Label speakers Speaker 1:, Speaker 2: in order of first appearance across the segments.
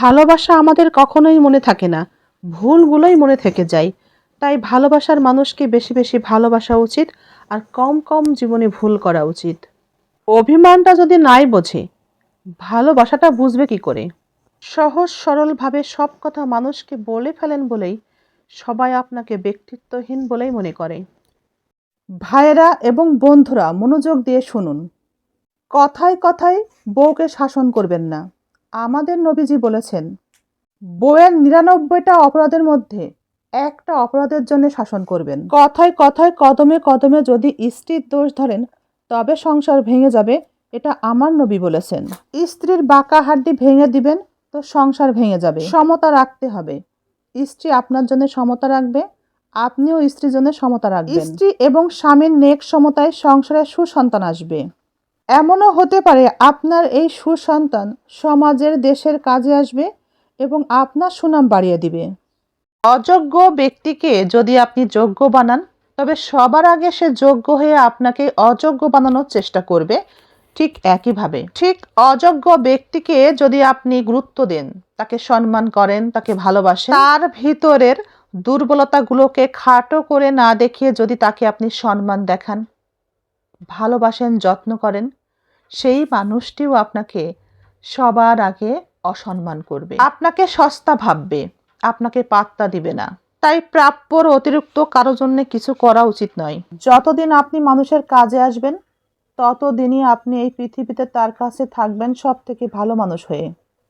Speaker 1: ভালোবাসা আমাদের কখনোই মনে থাকে না। ভুলগুলোই মনে থেকে যায়। তাই ভালোবাসার মানুষকে বেশি বেশি ভালোবাসা উচিত আর কম কম জীবনে ভুল করা উচিত। অভিমানটা যদি নাই বোঝে, ভালোবাসাটা বুঝবে কি করে? সহজ সরলভাবে সব কথা মানুষকে বলে ফেলেন বলেই সবাই আপনাকে ব্যক্তিত্বহীন বলেই মনে করে। ভাইয়েরা এবং বন্ধুরা মনোযোগ দিয়ে শুনুন। কথায় কথায় বউকে শাসন করবেন না। আমাদের নবীজি বলেছেন বইয়ের নিরানব্বইটা অপরাধের মধ্যে একটা অপরাধের জন্য শাসন করবেন। কথায় কথায় কদমে কদমে যদি স্ত্রীর দোষ ধরেন, তবে সংসার ভেঙে যাবে, এটা আমার নবী বলেছেন। স্ত্রীর বাঁকা হাড্ডি ভেঙে দিবেন, তো সংসার ভেঙে যাবে। সমতা রাখতে হবে। স্ত্রী আপনার জন্য সমতা রাখবে, আপনিও স্ত্রীর জন্য সমতা রাখবেন। স্ত্রী এবং স্বামীর নেক সমতায় সংসারে সুসন্তান আসবে। এমনও হতে পারে আপনার এই সুসন্তান সমাজের দেশের কাজে আসবে এবং আপনার সুনাম বাড়িয়ে দিবে। অযোগ্য ব্যক্তিকে যদি আপনি যোগ্য বানান, তবে সবার আগে সে যোগ্য হয়ে আপনাকে অযোগ্য বানানোর চেষ্টা করবে। ঠিক একইভাবে, ঠিক অযোগ্য ব্যক্তিকে যদি আপনি গুরুত্ব দেন, তাকে সম্মান করেন, তাকে ভালোবাসেন, তার ভিতরের দুর্বলতাগুলোকে খাটো করে না দেখিয়ে যদি তাকে আপনি সম্মান দেখান, ভালোবাসেন, যত্ন করেন সেই মানুষটিও আপনাকে সবার আগে অসম্মান করবে। আপনাকে সস্তা ভাববে, আপনাকে পাত্তা দিবে না। তাই প্রাপ্যর অতিরিক্ত কারও জন্য কিছু করা উচিত নয়। যতদিন আপনি মানুষের কাজে আসবেন, ততদিনই আপনি এই পৃথিবীতে তার কাছে থাকবেন সব থেকে ভালো মানুষ হয়ে।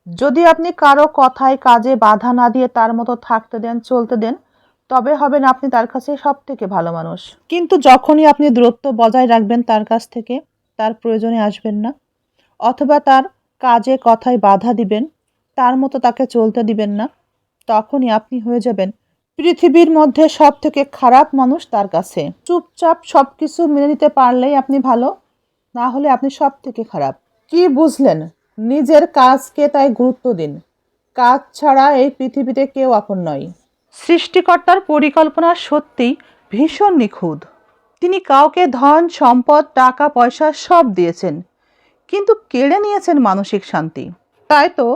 Speaker 1: যদি আপনি কারও কথায় কাজে বাধা না দিয়ে তার মতো থাকতে দেন, চলতে দেন, তবে হবেন আপনি তার কাছে সব থেকে ভালো মানুষ। কিন্তু যখনই আপনি দূরত্ব বজায় রাখবেন তার কাছ থেকে তার প্রয়োজনে আসবেন না। অথবা তার কাজে কথায় বাধা দিবেন, তার মতো তাকে চলতে দিবেন না। তখনই আপনি হয়ে যাবেন পৃথিবীর মধ্যে সব থেকে খারাপ মানুষ তার কাছে। চুপচাপ সব কিছু মেনে নিতে পারলেই আপনি ভালো, না হলে আপনি সব থেকে খারাপ। কি বুঝলেন? নিজের কাজকে তাই গুরুত্ব দিন। কাজ ছাড়া এই পৃথিবীতে কেউ আপন নয়। সৃষ্টিকর্তার পরিকল্পনা সত্যিই ভীষণ নিখুঁত। তিনি কাউকে ধন, সম্পদ, টাকা, পয়সা সব দিয়েছেন। কিন্তু কেড়ে নিয়েছেন মানসিক শান্তি। তাই তো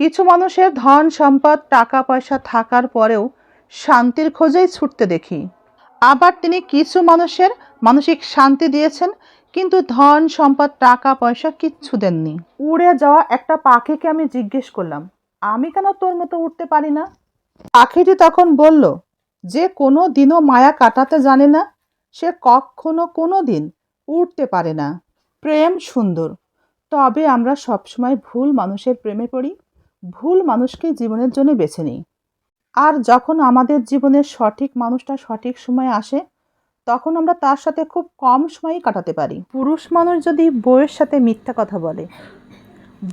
Speaker 1: কিছু মানুষের ধন, সম্পদ, টাকা, পয়সা থাকার পরেও শান্তির খোঁজেই ছুটতে দেখি। আবার তিনি কিছু মানুষের মানসিক শান্তি দিয়েছেন, কিন্তু ধন, সম্পদ, টাকা, পয়সা কিচ্ছু দেননি। উড়ে যাওয়া একটা পাখিকে আমি জিজ্ঞেস করলাম, আমি কেন তোর মতো উঠতে পারি না? পাখিটি তখন বলল, যে কোনো দিনও মায়া কাটাতে জানে না সে কখনো কোনো দিন উঠতে পারে না। প্রেম সুন্দর। তবে আমরা সবসময় ভুল মানুষের প্রেমে পড়ি, ভুল মানুষকে জীবনের জন্য বেছে নিই। আর যখন আমাদের জীবনের সঠিক মানুষটা সঠিক সময়ে আসে, তখন আমরা তার সাথে খুব কম সময়ই কাটাতে পারি। পুরুষ মানুষ যদি বউয়ের সাথে মিথ্যা কথা বলে,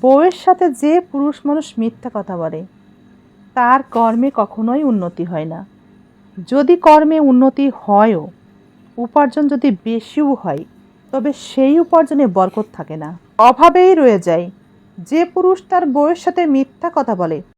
Speaker 1: বউয়ের সাথে যে পুরুষ মানুষ মিথ্যা কথা বলে, তার কর্মে কখনোই উন্নতি হয় না। যদি কর্মে উন্নতি হয়ও উপার্জন যদি বেশিও হয়, তবে সেই উপার্জনে বরকত থাকে না। অভাবেই রয়ে যায়। যে পুরুষ তার বউয়ের সাথে মিথ্যা কথা বলে